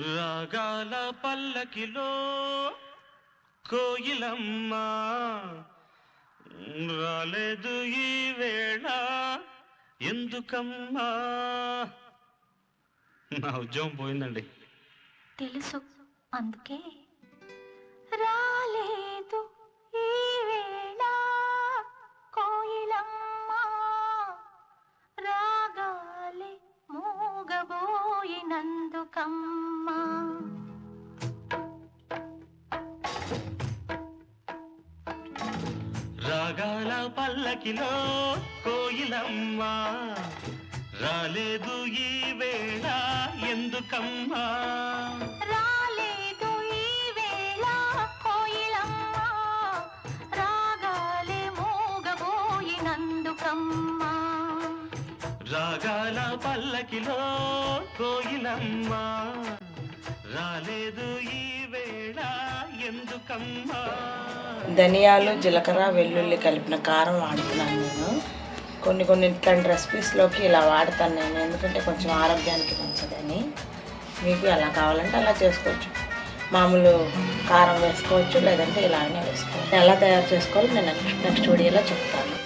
రాగాల పల్లకిలో కోయిలమ్మ. రాలేదు ఈ వేళ ఎందుకమ్మా? నా ఉద్యోగం పోయిందండి. తెలుసు అందుకే రాలే. పల్లకిలో కోయిలమ్మ. రాలేదు ఈ వేళ ఎందుకమ్మా? రాలేదు ఈ వేళ కోయిలమ్మ. రాగాలే మూగబోయినందుకమ్మా. రాగాల పల్లకిలో కోయిలమ్మ. రాలేదు ఈ వేళ ధనియాలు జీలకర్ర వెల్లుల్లి కలిపిన కారం వాడుతున్నాను నేను. కొన్ని కొన్ని ఇట్లాంటి రెసిపీస్లోకి ఇలా వాడతాను నేను ఎందుకంటే కొంచెం ఆరోగ్యానికి మంచిదని. మీకు ఎలా కావాలంటే అలా చేసుకోవచ్చు. మామూలు కారం వేసుకోవచ్చు లేదంటే ఇలానే వేసుకోవచ్చు. ఎలా తయారు చేసుకోవాలో నేను నెక్స్ట్ నెక్స్ట్ వీడియోలో చెప్తాను.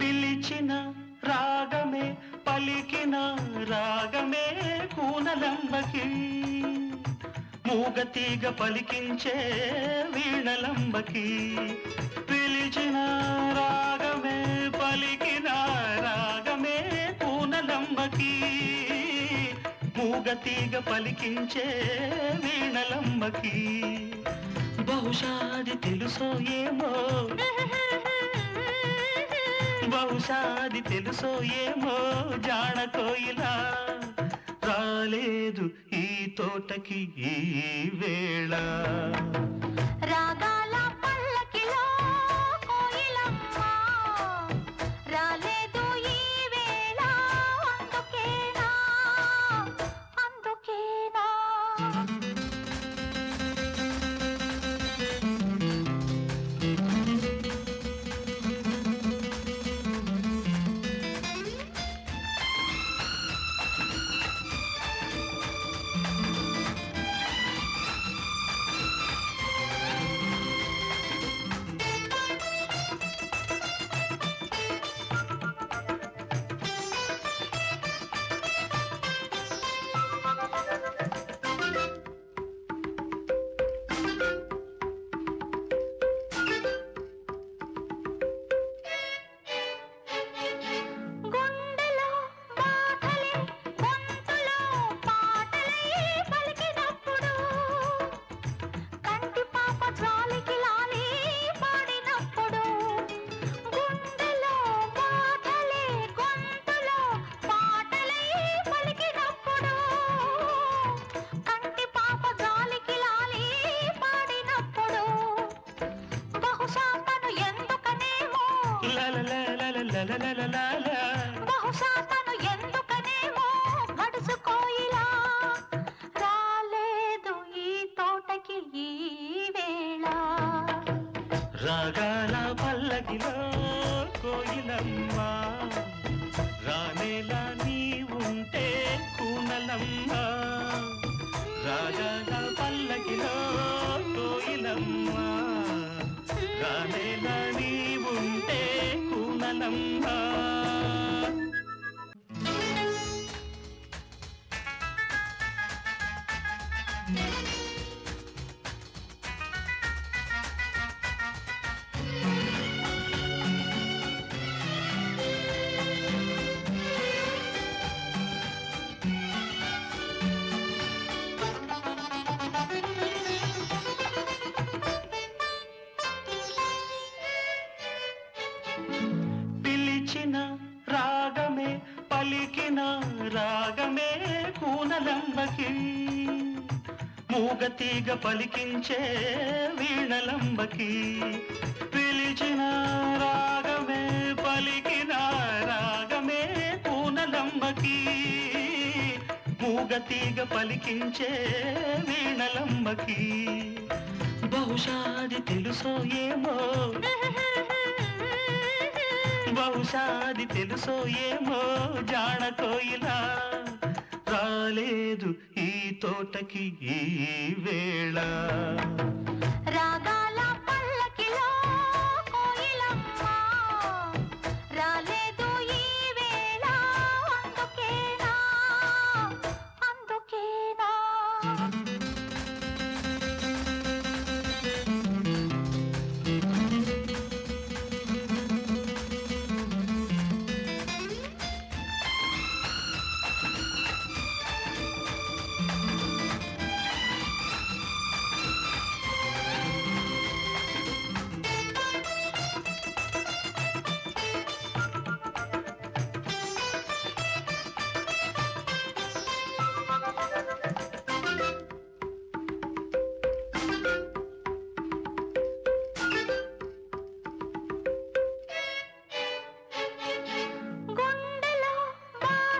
పిలిచిన రాగమే పలికిన రాగమే కూనలంబకి. మూగతీగ పలికించే వీణలంబకి. పిలిచిన రాగమే పలికిన రాగమే కూనలంబకి. మూగతీగ పలికించే వీణలంబకి. బహుశాది తెలుసో ఏమో. బహుశాది తెలుసో ఏమో జాణ కోయిలా రాలేదు ఈ తోటకి ఈ వేళ. బహుశా తను ఎందుకనేమో గడుచుకోయిలా రాలేదు ఈ తోటకి ఈ వేళ. రాగాల పల్లకిలో కోయిలమ్మ రానేలా నీ ఉంటే కూనలమ్మ. రాగాల పల్లకిలో కోయిలమ్మ రానే ananda రాగమే పలికిన రాగమే కూనలంబకి. మూగతీగ పలికించే వీణలంబకి. పిలిచిన రాగమే పలికిన రాగమే కూనలంబకి. మూగతీగ పలికించే వీణలంబకి. బహుశాది తెలుసో ఏమో? బహుశాది తెలుసో ఏమో జాణ కోయిలా రాలేదు ఈ తోటకి ఈ వేళ.